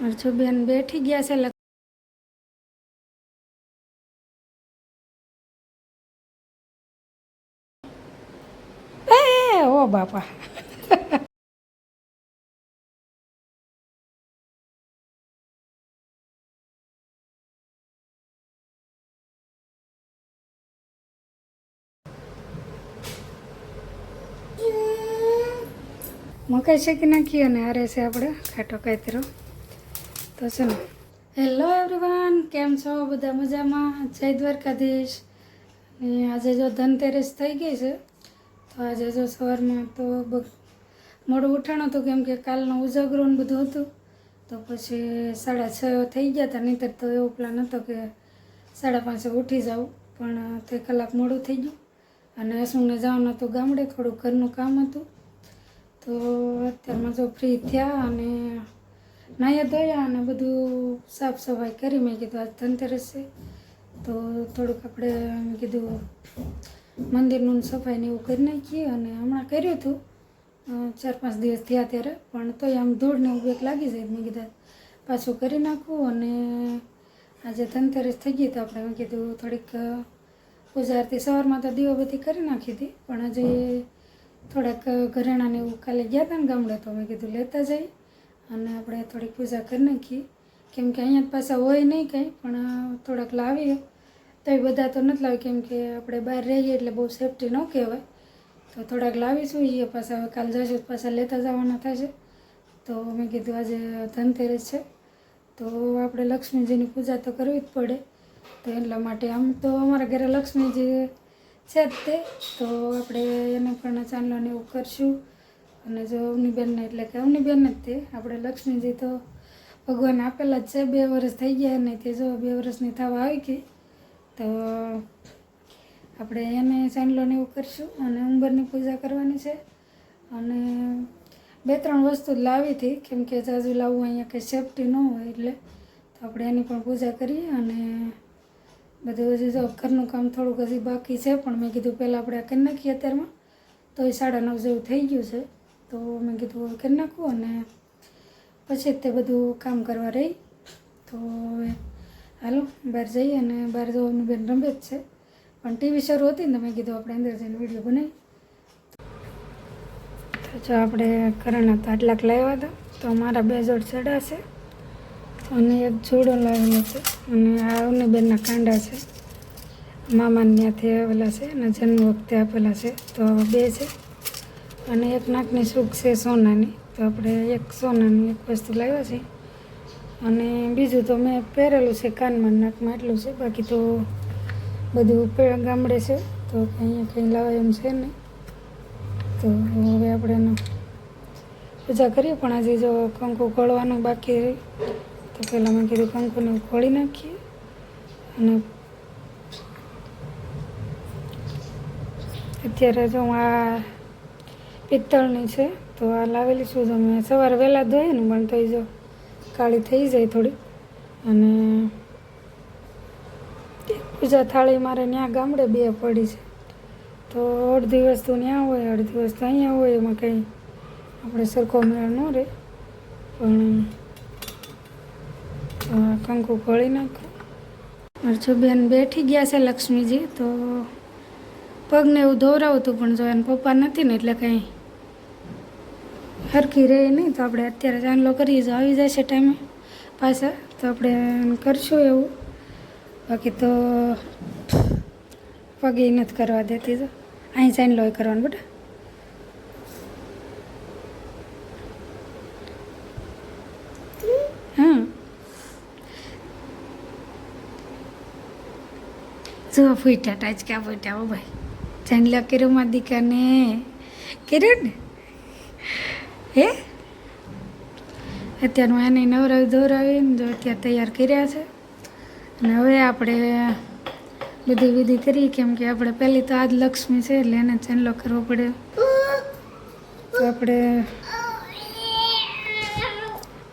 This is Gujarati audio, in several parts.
મારા બેન બેઠી ગયા છે ઓ બાપા. મકાઈ શેકી નાખીએ અને હારે છે આપણે, ખાટો કાતરો તો ચલો. હેલો એવરીવન કેમ છો? બધા મજામાં? જય દ્વારકાધીશ. અને આજે જો ધનતેરસ થઈ ગઈ છે, તો આજે જો સવારમાં તો મોડું ઉઠાણું હતું, કેમ કે કાલનો ઉજાગરો ને બધું હતું. તો પછી સાડા છ થઈ ગયા હતા, નહીંતર તો એવો પ્લાન હતો કે સાડા પાંચે ઉઠી જાઉં, પણ તે કલાક મોડું થઈ ગયું. અને હસુને જવાનું હતું ગામડે, થોડું ઘરનું કામ હતું. તો અત્યારમાં જો ફ્રી થયા અને નાહ્યા ધોયા અને બધું સાફ સફાઈ કરી મેં કીધું, આજ ધનતેરસ છે. તો થોડુંક આપણે કીધું, મંદિરનું સફાઈને એવું કરી નાખીએ અને હમણાં કર્યું હતું. ચાર પાંચ દિવસ થયા ત્યારે, પણ તોય આમ ધૂળ ને એવું બેક લાગી જાય મેં કીધા પાછું કરી નાખું અને આજે ધનતેરસ થઈ ગઈ તો આપણે મેં કીધું, થોડીક પૂજા સવારમાં તો દીવો બધી કરી નાખી હતી, પણ આજે થોડાક ઘરેણાને એવું કાલે ગયા હતા ને ગામડે તો મેં કીધું, લેતા જઈ અને આપણે થોડીક પૂજા કરી નાખીએ. કેમ કે અહીંયા પાછા હોય નહીં કંઈ, પણ થોડાક લાવીએ. તો એ બધા તો નથી લાવી કેમ કે આપણે બહાર રહીએ એટલે બહુ સેફટી ન કહેવાય. તો થોડાક લાવીશું એ પાછા હવે કાલ જશો પાછા લેતા જવાના થશે. તો મેં કીધું આજે ધનતેરસ છે. તો આપણે લક્ષ્મીજીની પૂજા તો કરવી જ પડે. તો એટલા માટે આમ તો અમારા ઘરે લક્ષ્મીજી છે જ તે. તો આપણે એને પણ ચાંદલોને એવું કરશું. અને જો અવનીબેનને, એટલે કે અવનીબેન જ તે. આપણે લક્ષ્મીજી તો ભગવાન આપેલા જ છે. બે વર્ષ થઈ ગયા ને તે જો બે વર્ષની થવા આવી ગઈ, તો આપણે એને ચાંદલો એવું કરીશું અને ઉંબરની પૂજા કરવાની છે. અને બે ત્રણ વસ્તુ લાવી હતી. કેમ કે જાજુ લાવવું અહીંયા કંઈ સેફટી ન હોય એટલે, તો આપણે એની પણ પૂજા કરીએ અને બધું હજી જો ઘરનું કામ થોડુંક હજી બાકી છે, પણ મેં કીધું પહેલાં આપણે કરી નાખીએ અત્યારમાં. તો એ સાડા નવ જેવું થઈ ગયું છે. તો મેં કીધું કરી નાખું અને પછી તે બધું કામ કરવા રહી. તો હાલો બહાર જઈએ અને બહાર જવાનું બેન રમે જ છે. પણ ટીવી શરૂ હતી ને મેં કીધું આપણે અંદર જઈને વીડિયો બનાવી. જો આપણે કરણ હતા આટલાક લાવ્યા હતા. તો મારા બે જોડ ચડા છે. અને એક જોડો લાવેલો છે અને આ અવનીબેનના કાંડા છે. મામાને ત્યાંથી આવેલા છે અને જન્મ વખતે આપેલા છે. તો બે છે. અને એક નાકની સુખ છે સોનાની. તો આપણે એક સોનાની એક વસ્તુ લાવ્યા છે. અને બીજું તો મેં પહેરેલું છે કાનમાં નાકમાં એટલું છે. બાકી તો બધું ગામડે છે. તો અહીંયા કંઈ લાવવા એમ છે નહીં. તો હવે આપણે એનો પૂજા કરીએ. પણ હજી જો કંકુ ખોળવાનું બાકી રહી, તો પહેલાં મેં કીધું કંકુને ખોળી નાખીએ. અને અત્યારે જો હું આ પિત્તળની છે, તો આ લાવેલી છું જો મેં સવારે વહેલા ધોઈએ ને, પણ થઈ જો કાળી થઈ જાય થોડી. અને પૂજા થાળી મારે ત્યાં ગામડે બે પડી છે. તો અડધી વસ્તુ ત્યાં હોય, અડધી વસ્તુ અહીંયા હોય, એમાં કંઈ આપણે સરખો મેળ ન રહે. પણ કંકુ ખોળી નાખો. બેન બેઠી ગયા છે લક્ષ્મીજી, તો પગને એવું ધોવરાવતું પણ જો એને પપ્પા નથી ને, એટલે કંઈ હરખી રહે નહીં તો આપણે અત્યારે ચાંદલો કરીએ જો આવી જશે ટાઈમે પાછા તો આપણે કરશું એવું. બાકી તો પગે નથી કરવા દેતી તો. અહીં ચાંદલો એ કરવાનું બેટા. જો ફૂટ્યા ટાચકા ફૂટ્યા ભાઈ? ચાંદલા કર્યો માં દીકરાને કર્યો ને? હે? અત્યારનું એને નવરાવી દોરાવીને જો અત્યારે તૈયાર કર્યા છે. અને હવે આપણે બધી વિધિ કરી કેમ કે આપણે પહેલી તો આજ લક્ષ્મી છે, એટલે એને ચેનલો કરવો પડે. તો આપણે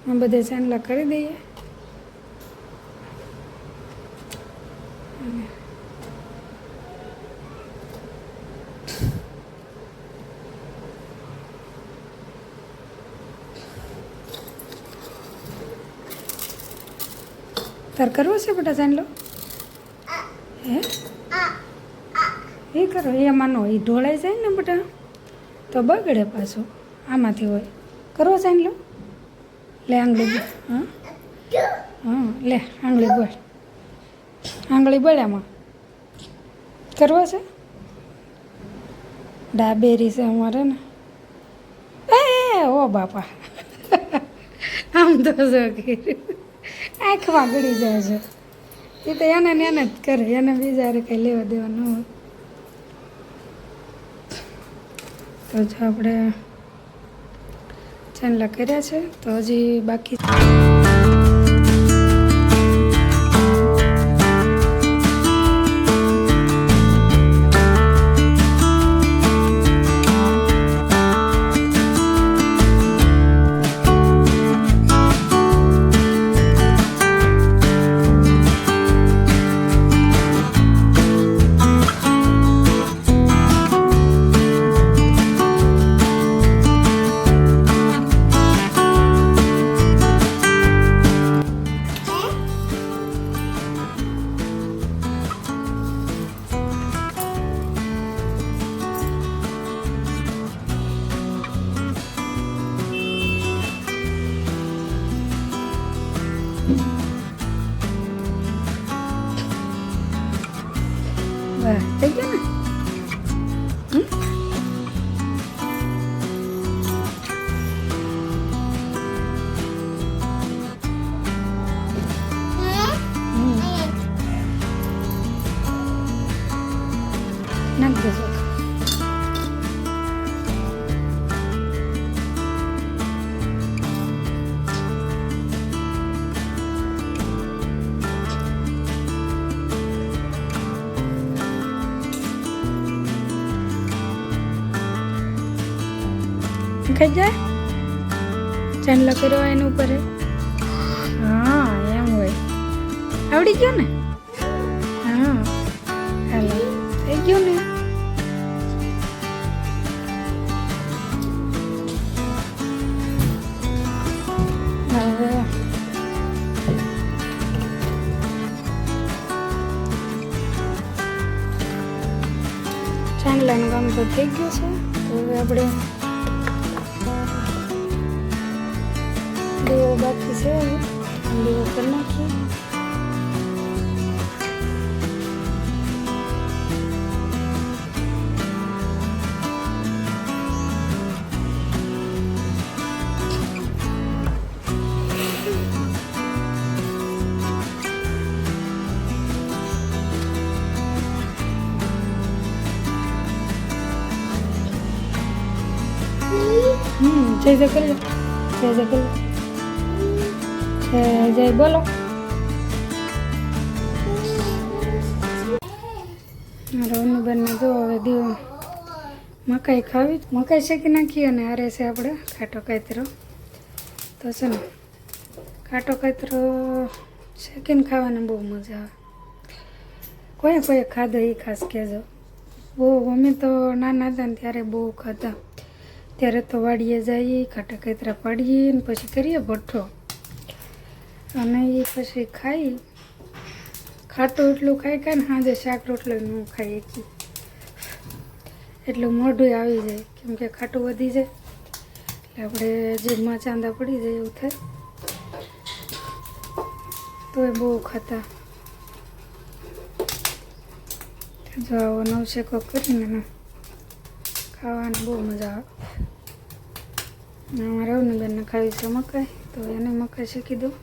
બધે ચાંદલા કરી દઈએ. તાર કરવો છે બેટા ચાંદલો હે એ કરો એમાંનો એ ઢોળાઈ જાય ને બેટા તો બગડે પાછું આમાંથી હોય કરવો ચાંદલો લે આંગળી હા હા લે આંગળી બોલ આંગળી બોલ આમાં કરવો છે ડાબેરી છે અમારે ને એ ઓ બાપા આમ તો શું કર્યું આંખમાં ગળી જાય છે. એ તો એને ને એને જ કરે, એને બીજા કંઈ લેવા દેવાનું હોય. તો જો આપણે ચેનલા કર્યા છે, તો હજી બાકી ખાઈ જાય? ચાંદલો કર્યો હોય એની ઉપર હા, એમ હોય. આવડી ગયો ને? હા, હાલો. થઈ ગયું ને? ચાંદલાનું કામ તો થઈ ગયું છે. તો હવે આપણે દીવો બાકી છે દીવો કરી નાખીએ. હમ જય જય કરી જય જય કરી જય બોલો. મારા અનુબેનને જો હવે દીવો મકાઈ ખાવી, મકાઈ શેકી નાખી અને હારે છે આપણે ખાટો કાતરો. તો છે ને, ખાટો કાતરો શેકીને ખાવાની બહુ મજા આવે. કોઈ કોઈ ખાધો એ ખાસ કહેજો. બહુ અમે તો નાના હતા ને ત્યારે બહુ ખાતા ત્યારે તો વાડીએ જઈએ, ખાટા કાતરા પાડીએ ને પછી કરીએ ભઠ્ઠો. અને એ પછી ખાઈ. ખાટું એટલું ખાઈ ખાય ને સાંજે શાક રોટલો ન ખાઈ એકી એટલું મોઢું આવી જાય, કેમ કે ખાટું વધી જાય. એટલે આપણે જીભમાં ચાંદા પડી જાય એવું થાય. તો એ બહુ ખાતા. જો આવો નવશેકો કરીને ખાવાની બહુ મજા આવે. અમારા બેનને ખાવી છે મકાઈ, તો એને મકાઈ શીખી દઉં.